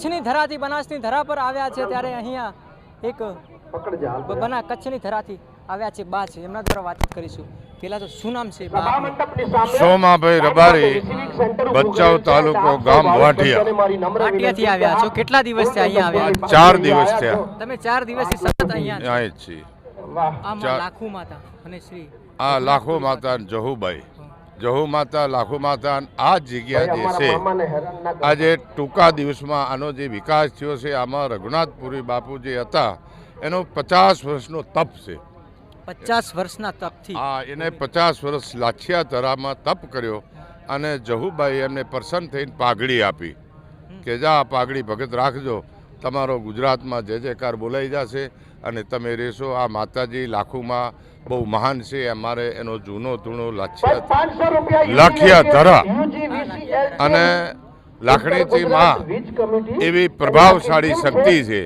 કચ્છની ધરાથી બનાસની ધરા પર આવ્યા છે ત્યારે અહીંયા એક બના કચ્છની ધરાથી આવ્યા છે બા છે. એમના દ્વારા વાતચીત કરીશું. પેલા તો શું નામ છે સોમાભાઈ રબારી બચ્ચાવ તાલુકો ગામ વાઢિયા પાટિયાથી આવ્યા છો? કેટલા દિવસથી અહીંયા આવ્યા? ચાર દિવસ થયા. તમે ચાર દિવસથી સતત અહીંયા છો. છીએ લાખો લાખુ માતા અને શ્રી આ લાખો માતા ને જહુબાઈ જહુ માતા લાખો માતા આ જગ્યા જે છે આજે ટૂંકા દિવસમાં આનો જે વિકાસ થયો છે આમાં રઘુનાથપુરી બાપુ જે હતા એનો પચાસ વર્ષનો તપ છે. પચાસ વર્ષના તપથી. હા એને પચાસ વર્ષ લાછિયા તરામાં તપ કર્યો અને જહુબાઈ એમને પ્રસન્ન થઈને પાઘડી આપી. કે જા આ પાઘડી ભગત રાખજો. તમારો ગુજરાતમાં જય જયકાર બોલાઈ જશે અને તમે રહેશો આ માતાજી લાખુમાં બહુ મહાન છે. અમારે એનો જૂનો તૂણો લાખિયા ધરા. અને લાખણીથી માં એવી પ્રભાવશાળી શક્તિ છે.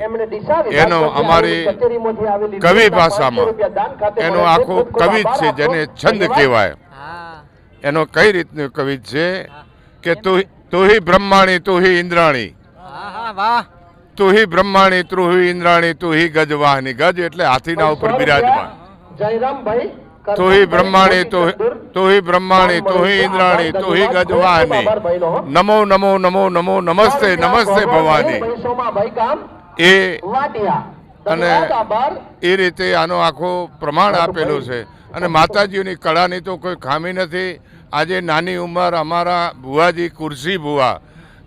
એનો અમારી કવિ ભાષામાં એનો આખો કવિ છે જેને છંદ કહેવાય. એનો કઈ રીતનું કવિ છે કે તું તું હી બ્રહ્માણી તું હી ઇન્દ્રાણી? હા હા વાહ. તું હી બ્રહ્માણી તું હી ઇન્દ્રાણી તું હી ગજવાહની ગજ એટલે હાથીના ઉપર બિરાજમાન. જયરામભાઈ તું હી બ્રહ્માણી તું તું બ્રહ્માણી તું હી ઇન્દ્રાણી તું હી ગજવાહની નમો નમો નમો નમો નમસ્તે નમસ્તે ભવાની. એ અને એ રીતે આનો આખો પ્રમાણ આપેલું છે. અને માતાજીની કળાની તો કોઈ ખામી નથી. આજે નાની ઉંમર અમારા ભુવાજી કુરશી ભુવા.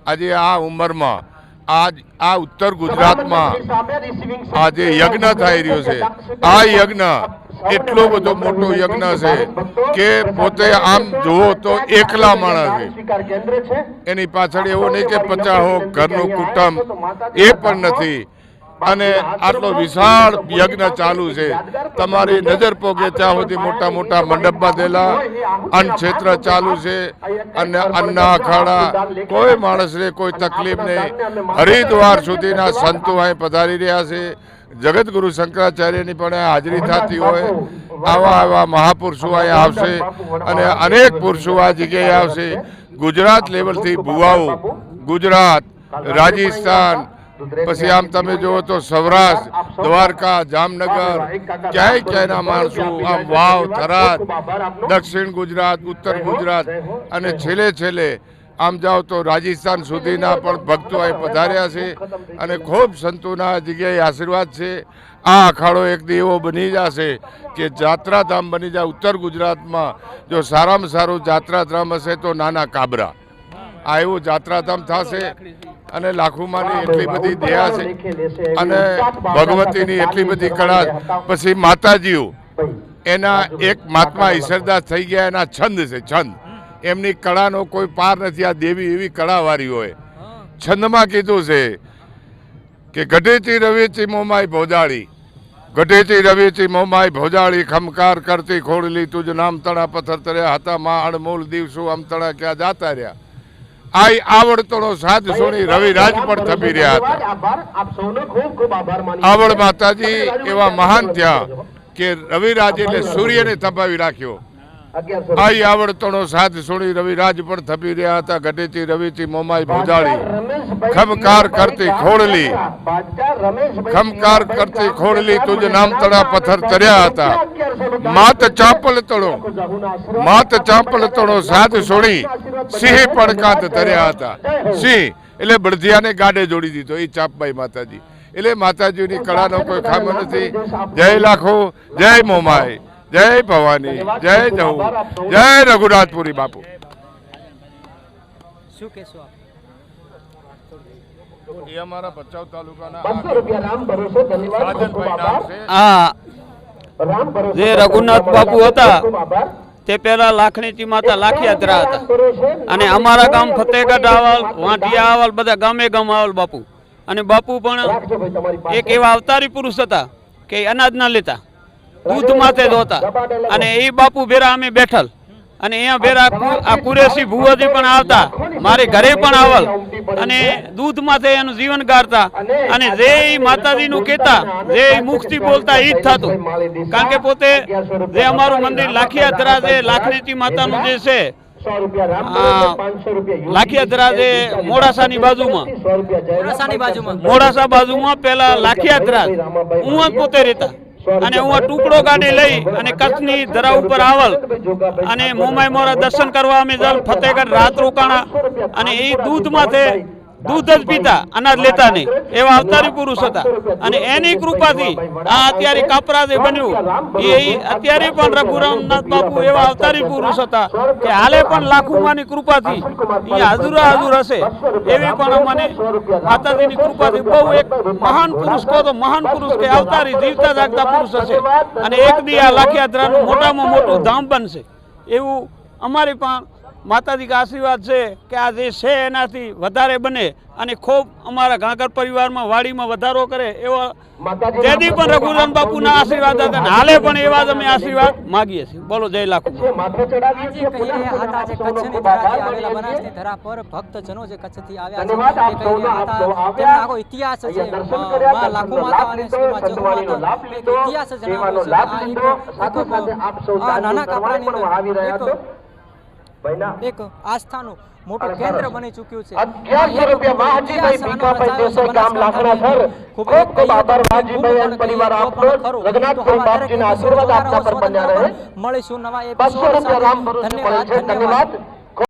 આજે આ ઉંમરમાં આજ આ ઉત્તર ગુજરાતમાં આજે યજ્ઞ થઈ રહ્યો છે. આ યજ્ઞ એટલો બધો મોટો યજ્ઞ છે કે પોતે આમ જુઓ તો એકલા માણસ એની પાછળ એવું નહીં કે પચાસો ઘરનું કુટુંબ, એ પણ નથી. અને આટલો વિશાળ યજ્ઞ ચાલુ છે. તમારી નજર પોગે ત્યાં સુધી મોટા મોટા મંડપ બાંધેલા અન્ન ક્ષેત્ર ચાલુ છે. અને અન્ના અખાડા, કોઈ માણસને કોઈ તકલીફ નહીં. હરિદ્વાર સુધીના સંતો અહીં પધારી રહ્યા છે. જગતગુરુ શંકરાચાર્યની પણ હાજરી થતી હોય. આવા આવા મહાપુરુષો અહીંયા આવશે અને અનેક પુરુષો આ જગ્યાએ આવશે. ગુજરાત લેવલથી ભુવાઓ ગુજરાત, રાજસ્થાન પછી આમ તમે જુઓ તો સૌરાષ્ટ્ર દ્વારકા જામનગર ક્યાંય ક્યાંયના માણસો આમ વાવ થરાદ દક્ષિણ ગુજરાત ઉત્તર ગુજરાત અને છેલ્લે છેલ્લે આમ જાઓ તો રાજસ્થાન સુધીના પણ ભક્તો અહીં પધાર્યા છે અને ખૂબ સંતોના જગ્યાએ આશીર્વાદ છે. આ અખાડો એક દી એવો બની જશે કે જાત્રાધામ બની જાય ઉત્તર ગુજરાતમાં. જો સારામાં સારું જાત્રાધામ હશે તો નાના કાબરા. આ એવું જાત્રાધામ થશે. અને લાખુમાની એટલી બધી દયા છે અને ભગવતીની એટલી બધી કળા પછી માતાજીઓ એના એક મહાત્મા ઈશ્વરદાસ થઈ ગયા એના છંદ છે છંદ. એમની કળાનો કોઈ પાર નથી આ દેવી એવી કળાવાળી હોય. છંદમાં કીધું છે કે ગઢેથી રવેચી મોમાય ભોજાળી ગઢેથી રવેચી મોમાય ભોજાળી ખમકાર કરતી ખોડલી તુજ નામ તણા પથ્થર તર્યા હતા માં અણમોલ દિવસો આમ તણા ક્યાં જાતા રહ્યા? આઈ આવડતોનો સાથ સોની રવિ રાજ પણ થપી રહ્યા હતા. આવડ માતાજી એવા મહાન થયા કે રવિરાજ એટલે સૂર્યને થપાવી રાખ્યો. અગિયારસો આવડતણો સાધ સુણી રવિ રાજ પણ થપી રહ્યા હતા. ઘટેતી રવિથી મોમાઈ ભોજાળી. ખમકાર કરતી ખોડલી. ખમકાર કરતી ખોડલી તુજ નામ તળા પથ્થર તર્યા હતા. માત ચાપલ તણો માત ચાપલ તણો સાધ સોણી સિંહ પણ કાંત તર્યા હતા. સિંહ એટલે બળધિયાને ગાડે જોડી દીધો એ ચાપબાઈ માતાજી. એટલે માતાજીની કળાનો કોઈ ખામો નથી. જય લાખો જય મોમાઈ. જય ભવાની જય જવું જય રઘુનાથપુરી બાપુ. શું કહેશો એ અમારા ભચાઉ તાલુકાના બસો રૂપિયા રામ ભરોસે ધન્યવાદ ખૂબ ખૂબ આભાર. આ રામ ભરોસે જે રઘુનાથ બાપુ હતા તે પેલા લાખણીથી માતા લાખિયાત્રા હતા. અને અમારા ગામ ફતેહગઢ આવલ વાંટિયા આવલ બધા ગામે ગામ આવલ બાપુ. અને બાપુ પણ એક એવા અવતારી પુરુષ હતા કે અનાજ ના લેતા. દૂધ માથે ધોતા અને એ બાપુ ભેરા અમે બેઠલ. અને અહીંયા ભેરા આ કુરેશી ભુવાજી પણ આવતા. મારે ઘરે પણ આવલ. અને દૂધ માથે એનું જીવન ગાળતા. અને જે એ માતાજીનું કહેતા જે મુખથી બોલતા એ જ થતું. કારણ કે પોતે જે અમારું મંદિર લાખિયાત્રા છે લાખણીતી માતાનું જે છે લાખિયાદરા જે મોડાસાની બાજુમાં. મોડાસાની બાજુમાં. મોડાસા બાજુમાં પેલા લાખિયાત્રા હું પોતે રહેતા. અને હું આ ટુકડો ગાડી લઈ અને કચ્છની ધરા ઉપર આવલ અને મોમાય મોરા દર્શન કરવા અમે જલ ફતેહગઢ રાત રોકાણા અને એ દૂધમાંથી દૂધ જ પીતા અનાજ લેતા નહીં. એવા અવતારી પુરુષ હતા. અને એની કૃપાથી આ અત્યારે કાપરા જે બન્યું. એ અત્યારે પણ રઘુરામનાથ બાપુ એવા અવતારી પુરુષ હતા કે હાલે પણ લાખુમાની કૃપાથી એ હાજુરા હાજુર હશે એવી પણ અમને માતાજીની કૃપાથી બહુ એક મહાન પુરુષ કહો તો મહાન પુરુષ કે અવતારી જીવતા જાગતા પુરુષ હશે. અને એક દી આ લાખયાત્રાનું મોટામાં મોટું ધામ બનશે. એવું અમારી પણ માતાજી કા આશીર્વાદ છે કે આ જે છે એનાથી વધારે બને અને ખૂબ અમારા ગાંગર પરિવારમાં વાડીમાં વધારો કરે એવો જેથી પણ રઘુરામ બાપુના આશીર્વાદ હતા હાલે પણ એવા જ અમે આશીર્વાદ માગીએ છીએ. બોલો જય લાખો. ધરા પર ભક્તજનો જે કચ્છથી આવ્યા છે. આખો ઇતિહાસ છે. લાખો માતા અને ઇતિહાસ જણાવ્યો છે. નાના કાપડાની. એક- આસ્થાનું મોટું કેન્દ્ર બની ચૂક્યું છે. અગિયારસો રૂપિયા આનો ભીખાભાઈ દેસાઈ ગામ બનાસકાંઠાની લાકડા ખૂબ ખૂબ ખૂબ આભાર ખૂબ અને પરિવાર આપનો. ખરું. રઘુનાથભાઈ તો આવા દરેક બાપજીના આશીર્વાદ આપના પર બન્યા રહે. મળીશું નવા એપિસોડ સાથે. ધન્યવાદ. ધન્યવાદ.